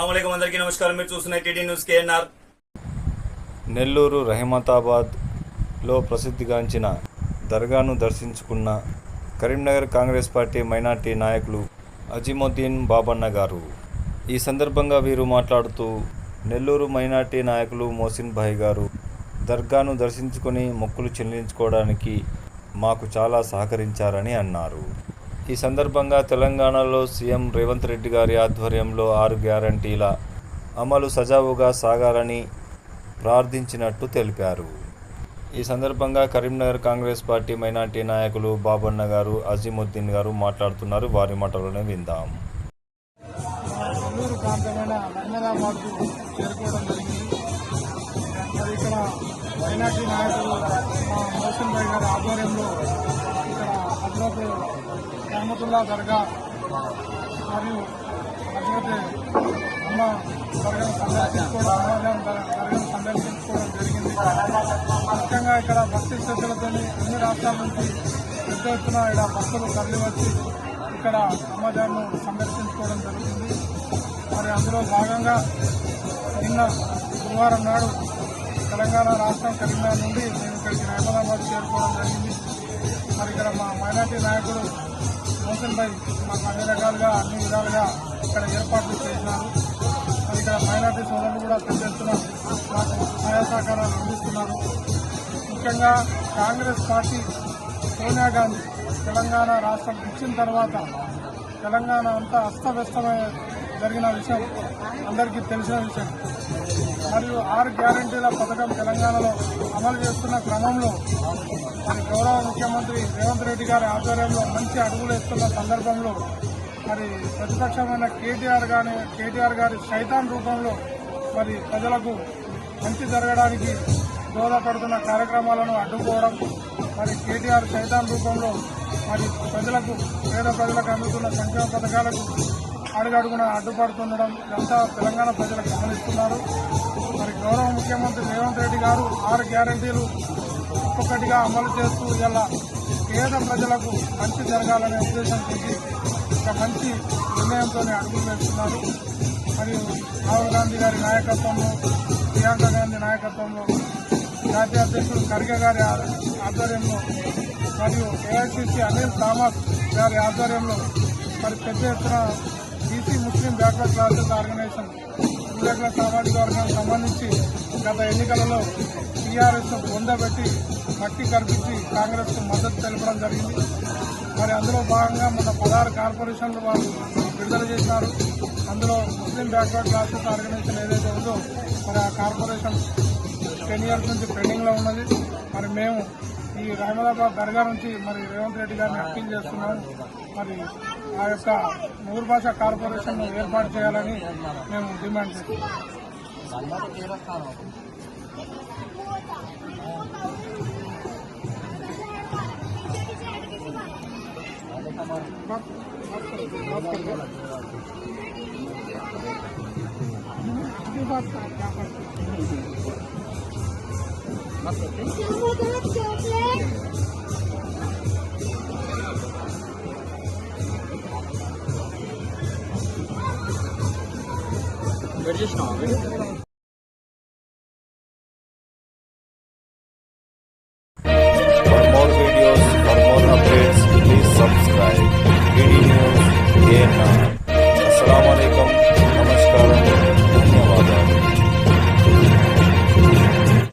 నమస్కారం. మీరు చూస్తున్న టీడీ న్యూస్ కేఎన్ఆర్. నెల్లూరు రహమతాబాద్లో ప్రసిద్ధిగాంచిన దర్గాను దర్శించుకున్న కరీంనగర్ కాంగ్రెస్ పార్టీ మైనార్టీ నాయకులు అజిముద్దీన్ బాబన్న గారు. ఈ సందర్భంగా వీరు మాట్లాడుతూ నెల్లూరు మైనార్టీ నాయకులు మోసిన్ భాయ్ గారు దర్గాను దర్శించుకొని మొక్కులు చెల్లించుకోవడానికి మాకు చాలా సహకరించారని అన్నారు. ఈ సందర్భంగా తెలంగాణలో సీఎం రేవంత్ రెడ్డి గారి ఆధ్వర్యంలో ఆరు గ్యారంటీల అమలు సజావుగా సాగాలని ప్రార్థించినట్టు తెలిపారు. ఈ సందర్భంగా కరీంనగర్ కాంగ్రెస్ పార్టీ మైనార్టీ నాయకులు బాబన్న గారు అజీముద్దీన్ గారు మాట్లాడుతున్నారు. వారి మాటలోనే విందాం. ఇక్కడ మైనార్టీ నాయకులు మోషన్ భాయ్ గారి ఆధ్వర్యంలో ఇక్కడ రహమతుల్లా దర్గా మరియు హజరత్ అమ్మ దర్గాను సందర్శించుకోవడం అమ్మవారి దర్గాను సందర్శించుకోవడం జరిగింది. ముఖ్యంగా ఇక్కడ భక్తి శ్రద్ధలతో అన్ని రాష్ట్రాల నుంచి పెద్ద ఎత్తున ఇక్కడ భక్తులు తరలివచ్చి ఇక్కడ అమ్మదారును సందర్శించుకోవడం జరుగుతుంది మరి అందులో భాగంగా నిన్న గురువారం నాడు తెలంగాణ రాష్ట్రం కరీంనగర్ నుండి మేము ఇక్కడికి హైదరాబాద్ చేరుకోవడం జరిగింది. మరి ఇక్కడ మా మైనార్టీ నాయకుడు మోసన్ భాయ్ మాకు అన్ని రకాలుగా అన్ని విధాలుగా ఇక్కడ ఏర్పాట్లు చేసినారు. మరి ఇక్కడ మైనార్టీ సోదరులు కూడా పెద్ద ఎత్తున మాకు సహాయ సహకారాలు అందిస్తున్నారు. ముఖ్యంగా కాంగ్రెస్ పార్టీ సోనియా గాంధీ తెలంగాణ రాష్ట్రం ఇచ్చిన తర్వాత తెలంగాణ అంతా అస్తవ్యస్తమై జరిగిన విషయం అందరికీ తెలిసిన విషయం. మరియు ఆరు గ్యారంటీల పథకం తెలంగాణలో అమలు చేస్తున్న క్రమంలో మరి గౌరవ ముఖ్యమంత్రి రేవంత్ రెడ్డి గారి ఆధ్వర్యంలో మంచి అడుగులు వేస్తున్న సందర్భంలో మరి ప్రతిపక్షమైన కేటీఆర్ గారి కేటీఆర్ గారి సైతాన్ రూపంలో మరి ప్రజలకు మంచి జరగడానికి దోహదపడుతున్న కార్యక్రమాలను అడ్డుకోవడం మరి కేటీఆర్ సైతాన్ రూపంలో మరి ప్రజలకు పేద ప్రజలకు అందుతున్న సంక్షేమ పథకాలకు అడుగడుగున అడ్డుపడుతుండడం ఇదంతా తెలంగాణ ప్రజలకు గమనిస్తున్నారు. మరి గౌరవ ముఖ్యమంత్రి రేవంత్ రెడ్డి గారు ఆరు గ్యారంటీలు ఒక్కొక్కటిగా అమలు చేస్తూ ఇలా పేద ప్రజలకు మంచి జరగాలనే ఉద్దేశంతో ఒక మంచి నిర్ణయంతో అడుగులు వేస్తున్నారు. మరియు రాహుల్ గాంధీ గారి నాయకత్వంలో ప్రియాంక గాంధీ నాయకత్వంలో జాతీయ అధ్యక్షుడు ఖర్గే గారి ఆధ్వర్యంలో మరియు ఏఐసిసి అనిల్ థామస్ గారి ఆధ్వర్యంలో మరి పెద్ద ఎత్తున ముస్లిం బ్యాక్వర్డ్ క్లాసెస్ ఆర్గనైజేషన్ విలేకరుల సామాజిక వర్గానికి సంబంధించి గత ఎన్నికలలో టీఆర్ఎస్ పొందబెట్టి మట్టి కల్పించి కాంగ్రెస్కు మద్దతు తెలపడం జరిగింది. మరి అందులో భాగంగా మన పదహారు కార్పొరేషన్లు వాళ్ళు విడుదల చేశారు అందులో ముస్లిం బ్యాక్వర్డ్ క్లాసెస్ ఆర్గనైజేషన్ ఏదైతే ఉందో మరి ఆ కార్పొరేషన్ టెన్ ఇయర్స్ నుంచి పెండింగ్లో ఉన్నది. మరి మేము ఈ రహమదాబాద్ దర్గా నుంచి మరి రేవంత్ రెడ్డి గారిని అప్పీల్ చేస్తున్నాం మరి ఆ యొక్క నూరు భాష కార్పొరేషన్ ఏర్పాటు చేయాలని మేము డిమాండ్ చేస్తున్నాం. We're just not. For more videos, for more updates, please subscribe. Video News,